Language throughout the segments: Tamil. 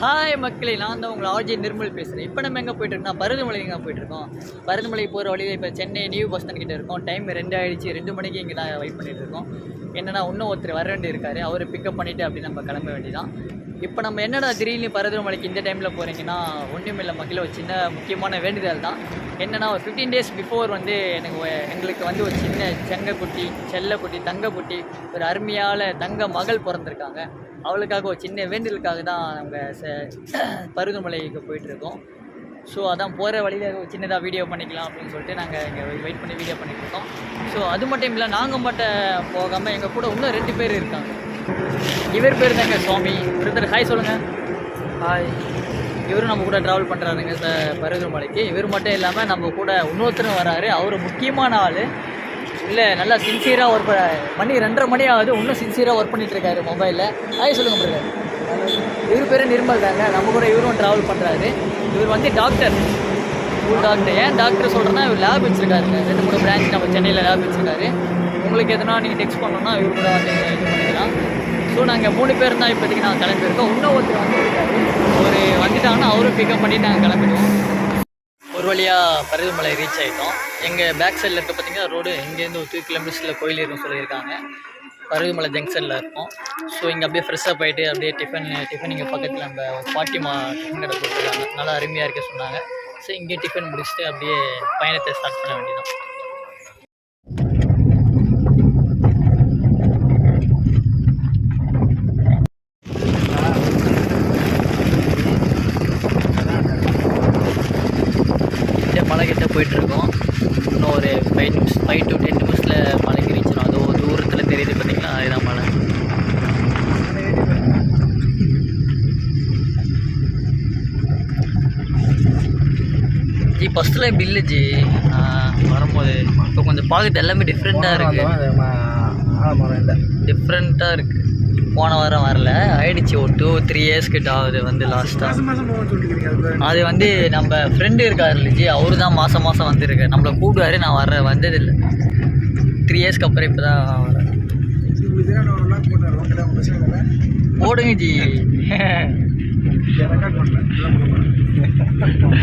ஹாய் மக்களே நான் தான் உங்களை ஆர்ஜி நிர்மல் பேசுகிறேன் இப்போ நம்ம எங்கே போயிட்டுருக்கோம்னா பருதுமலை எங்கே போயிட்டு பருதுமலை போகிற வழியில் இப்போ சென்னை நியூ பஸ் ஸ்டாண்ட் இருக்கோம். டைம் ரெண்டு ஆயிடுச்சு ரெண்டு மணிக்கு இங்கே தான் வெயிட் பண்ணிட்டு இருக்கோம். என்னன்னா இன்னும் ஒருத்தர் வர வேண்டி இருக்காரு அவரை பிக்கப் பண்ணிவிட்டு அப்படி நம்ம கிளம்ப வேண்டியதான் இப்போ நம்ம என்னடா திடீர்னு பருதுமலைக்கு இந்த டைமில் போகிறீங்கன்னா ஒன்றுமில்லை மக்கள் ஒரு சின்ன முக்கியமான வேண்டுதல் தான். என்னென்னா ஒரு ஃபிஃப்டீன் டேஸ் பிஃபோர் வந்து எனக்கு எங்களுக்கு வந்து ஒரு சின்ன செங்கக்குட்டி செல்லக்குட்டி தங்கக்குட்டி ஒரு அருமையான தங்க மகள் பிறந்திருக்காங்க. அவளுக்காக ஒரு சின்ன வேண்டுதலுக்காக தான் நம்ம ச பருவமலைக்கு போயிட்டுருக்கோம் ஸோ அதான் போகிற வழியில் ஒரு சின்னதாக வீடியோ பண்ணிக்கலாம் அப்படின்னு சொல்லிட்டு நாங்கள் இங்கே வெயிட் பண்ணி வீடியோ பண்ணிகிட்ருக்கோம் ஸோ அது மட்டும் இல்லை நாங்கள் மட்டும் போகாமல் எங்கள் கூட இன்னும் ரெண்டு பேர் இருக்காங்க. இவர் பேர் தாங்க சுவாமி. ஒருத்தர் ஹாய் சொல்லுங்கள் ஹாய் இவரும் நம்ம கூட ட்ராவல் பண்ணுறாருங்க இந்த பருவமலைக்கு இவர் மட்டும் இல்லாமல் நம்ம கூட இன்னொருத்தரும் வராரு. அவர் முக்கியமான ஆள். இல்லை நல்லா சின்சியராக ஒர்க் மணி ரெண்டரை மணி ஆகுது. இன்னும் சின்சியராக ஒர்க் பண்ணிகிட்ருக்காரு மொபைலில் ஹாய் சொல்லுங்க பிரதர் இவர் பேர் நிர்மல் தாங்க. நம்ம கூட இவரும் ட்ராவல் பண்ணுறாரு இவர் வந்து டாக்டர் ஸ்கூல் டாக்டர் ஏன் டாக்டர் சொல்கிறேன்னா இவர் லேப் வச்சுருக்காருங்க. ரெண்டு மூணு பிரான்ச் நம்ம சென்னையில் லேப் வச்சுருக்காரு. உங்களுக்கு எதனா நீங்கள் டெக்ஸ்ட் பண்ணணும்னா இவர் கூட வந்து இது பண்ணிக்கலாம். ஸோ நாங்கள் மூணு பேர் தான் இப்போதைக்கு நாங்கள் கிளம்பியிருக்கோம். இன்னும் ஒருத்தர் வந்து ஒரு வந்துட்டாங்கன்னா அவரும் பிக்கப் பண்ணிட்டு நாங்கள் கிளம்பிடுவோம். ஒரு வழியாக பருவமலை ரீச் ஆகிட்டோம் எங்கள் பேக் சைடில் இருக்க பார்த்தீங்கன்னா ரோடு இங்கேருந்து ஒரு டூ கிலோமீட்டர்ஸில் கோயில் இருக்குன்னு சொல்லியிருக்காங்க. பருவமலை ஜங்ஷனில் இருக்கும். ஸோ இங்கே அப்படியே ஃப்ரெஷ்ஷாக போயிட்டு அப்படியே டிஃபன் டிஃபன் இங்கே பக்கத்தில் நம்ம பாட்டிமா டிஃபன் கடை கொடுத்துருக்காங்க. நல்லா அருமையாக இருக்க சொன்னாங்க. ஸோ இங்கே டிஃபன் முடிச்சுட்டு அப்படியே பயணத்தை ஸ்டார்ட் பண்ண வேண்டியதான் கிட்ட மலை கிட்ட போயிட்டுருக்கோம். இன்னும் ஒரு ஃபைவ் நிமிஷம் ஃபைவ் டு டென் நிமிஷத்தில் மலைக்கு ரீச்சிடும் அது ஒரு தூரத்தில் தெரியுது பார்த்தீங்களா அதுதான் மலை. ஜி ஃபஸ்ட்டில் இப்படி இல்லை ஜி. வரும்போது இப்போ கொஞ்சம் பார்க்குறது எல்லாமே டிஃப்ரெண்ட்டாக இருக்குது டிஃப்ரெண்ட்டாக இருக்குது போன வாரம் வரல. ஆயிடுச்சு. ஒரு டூ த்ரீ இயர்ஸ் கிட்ட ஆகுது வந்து லாஸ்ட்டாக அது வந்து நம்ம ஃப்ரெண்டு இருக்காரு இல்லைஜி அவரு தான் மாதம் மாதம் வந்திருக்காரு. நம்மளை கூப்பிடுவாரு நான் வர வந்ததில்லை. த்ரீ இயர்ஸ்க்கு அப்புறம் இப்போ தான் வரேன் இதுனா நான் ஒரு லாக் போட்டு வருவோம் கிட்ட பிரச்சனை இல்லை போடுங்க ஜி ரெக்கார்ட் பண்ணல இதெல்லாம் பண்ண போகிறேன்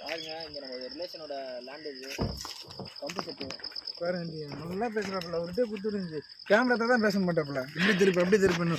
பாருங்க இங்கே நம்ம ரிலேஷனோட லேண்டேஜ் பம்பு செட்டு பாருங்க நல்லா பேசுகிறாப்புல அவர்கிட்ட கொடுத்துருந்துச்சு கேமரா தான் பேச மாட்டாப்புல. இப்படி திருப்பி அப்படி திருப்பின்னு